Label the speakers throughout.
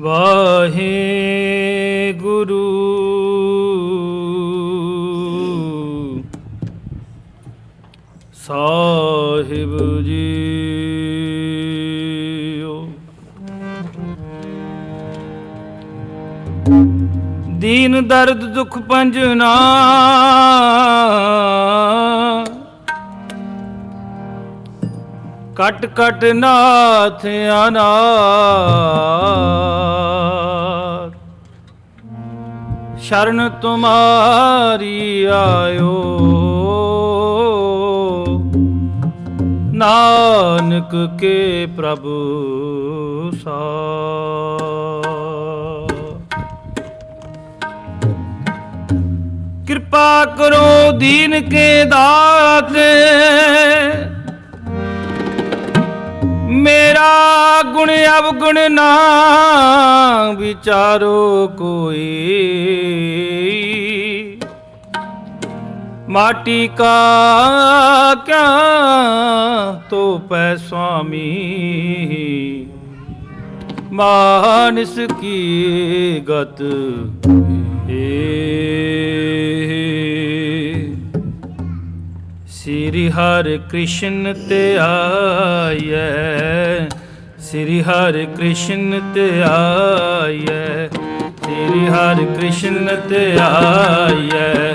Speaker 1: ਵਾਹਿਗੁਰੂ। ਸਾਹਿਬ JIO. ਦੀਨ ਦਰਦ ਦੁਖ ਪੰਜਨਾ ਕਟ ਕਟ ਨਾਥ ਅਨਾਥ ਸ਼ਰਨ ਤੁਮਾਰੀ ਆਇਓ। ਨਾਨਕ ਕੇ ਪ੍ਰਭੂ ਸਾ ਕਿਰਪਾ ਕਰੋ ਦੀਨ ਕੇ ਦਾਤੇ। ਮੇਰਾ ਗੁਣ ਅਵਗੁਣ ਨਾ ਵਿਚਾਰੋ ਕੋਈ। ਮਾਟੀ ਕਾ ਕਿਆ ਤੋ ਪੈ ਸੁਆਮੀ। ਮਾਨਸ ਕੀ ਗਤ ਏ। ਸ੍ਰੀ ਹਰਿ ਕ੍ਰਿਸ਼ਨ ਤੇ ਆਈਐ। ਸ੍ਰੀ ਹਰਿ ਕ੍ਰਿਸ਼ਨ ਤੇ ਆਈਐ। ਸ੍ਰੀ ਹਰਿ ਕ੍ਰਿਸ਼ਨ ਤੇ ਆਈਐ।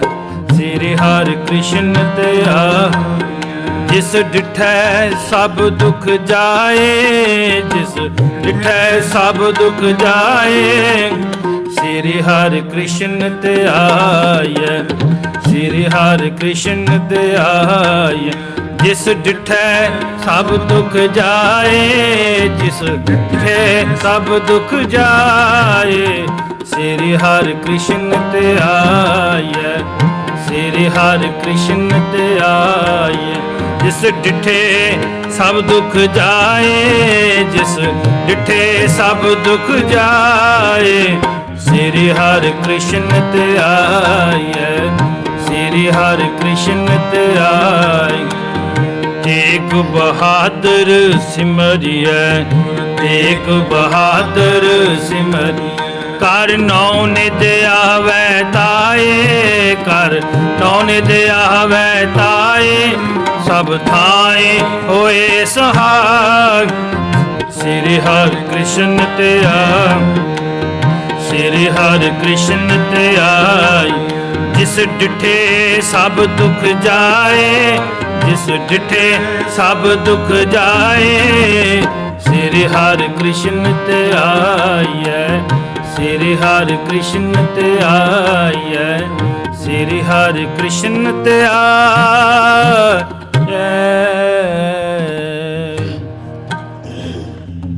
Speaker 1: ਸ੍ਰੀ ਹਰਿ ਕ੍ਰਿਸ਼ਨ ਤੇ ਆ ਜਿਸ ਡਿਠੈ ਸਭ ਦੁਖ ਜਾਏ, ਜਿਸ ਡਿਠੈ ਸਭ ਦੁਖ ਜਾਏ ਸ੍ਰੀ ਹਰਿ ਕ੍ਰਿਸ਼ਨ ਤੇ ਆਈਐ ਸ੍ਰੀ ਹਰਿ ਕ੍ਰਿਸ਼ਨ ਤੇ ਆਈਐ ਜਿਸ ਡਿਠੈ ਸਭ ਦੁਖ ਜਾਏ, ਜਿਸ ਡਿਠੈ ਸਭ ਦੁਖ ਜਾਏ, ਸ੍ਰੀ ਹਰਿ ਕ੍ਰਿਸ਼ਨ ਤੇ ਆਈਐ ਸ੍ਰੀ ਹਰਿ ਕ੍ਰਿਸ਼ਨ ਤੇ ਆਈਐ ਜਿਸ ਡਿਠੇ ਸਭ ਦੁਖ ਜਾਏ, ਜਿਸ ਡਿਠੇ ਸਭ ਦੁਖ ਜਾਏ ਸ੍ਰੀ ਹਰਿ ਕ੍ਰਿਸ਼ਨ ਤੇ ਸ੍ਰੀ ਹਰਿ ਕ੍ਰਿਸ਼ਨ ਤੇ ਆਈ। ਏਕ ਬਹਾਦਰ ਸਿਮਰਿਐ, ਏਕ ਬਹਾਦਰ ਸਿਮਰਿ। ਕਰ ਨੌ ਨਿਦ ਆਵੈ ਤਾਏ, ਕਰ ਨੌ ਨਿਦ ਆਵੈ ਤਾਏ, ਸਭ ਥਾਏ ਹੋਏ ਸਹਾਗ। ਸ੍ਰੀ ਹਰਿ ਕ੍ਰਿਸ਼ਨ ਤੇ ਸ੍ਰੀ ਹਰਿ ਕ੍ਰਿਸ਼ਨ ਤੇ ਆਈ। ਜਿਸ ਡਿਠੇ ਸਭ ਦੁਖ ਜਾਏ, ਜਿਸ ਡਿਠੇ ਸਭ ਦੁਖ ਜਾਏ, ਸ੍ਰੀ ਹਰਿ ਕ੍ਰਿਸ਼ਨ ਤੇ ਆਈਐ ਸ੍ਰੀ ਹਰਿ ਕ੍ਰਿਸ਼ਨ ਤੇ ਆਈਐ ਸ੍ਰੀ ਹਰਿ ਕ੍ਰਿਸ਼ਨ ਤੇ ਆਈਐ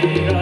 Speaker 1: Maria.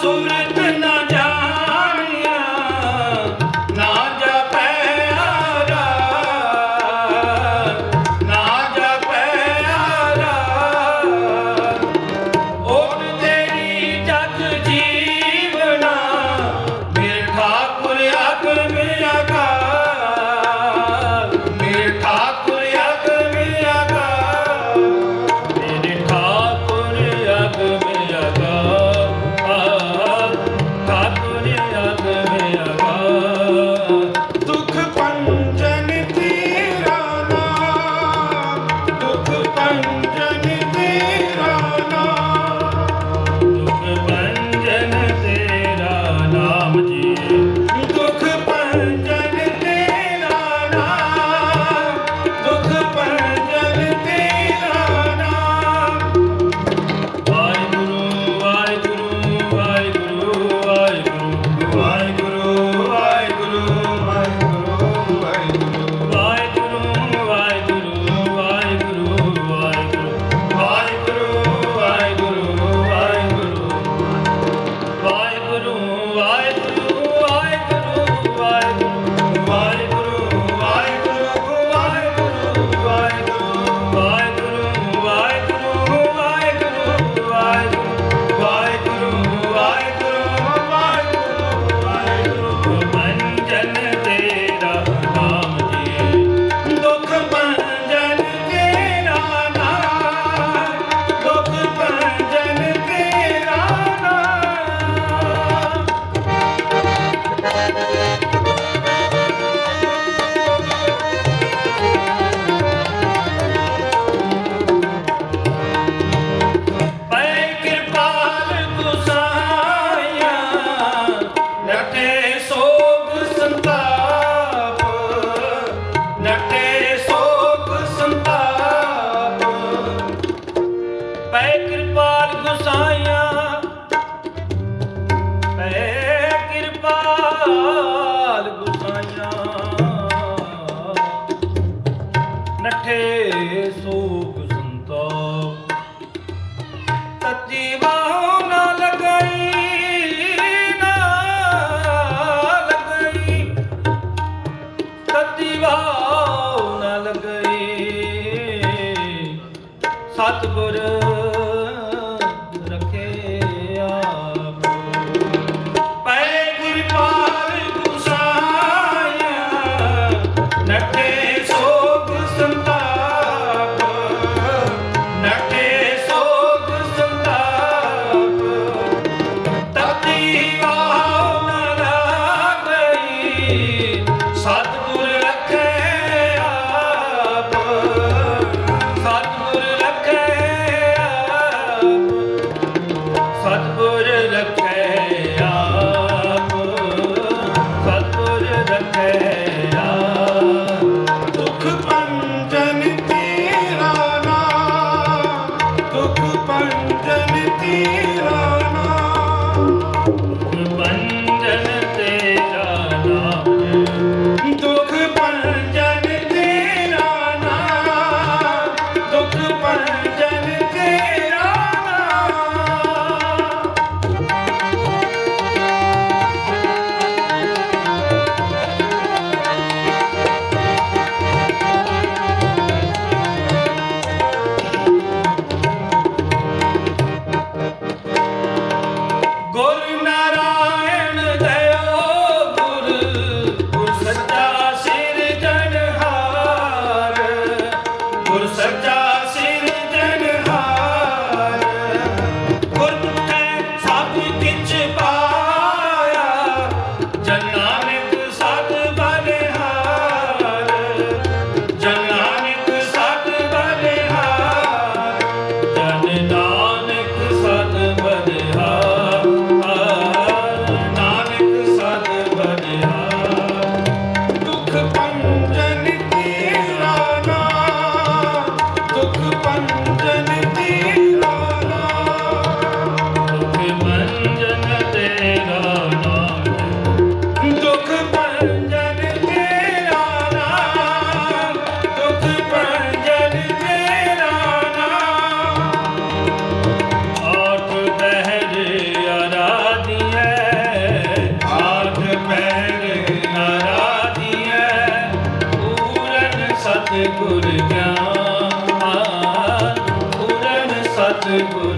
Speaker 1: sombra ਸਤਿਗੁਰ ਗਿਆਨ ਪੂਰਨ ਸਤਿਗੁਰ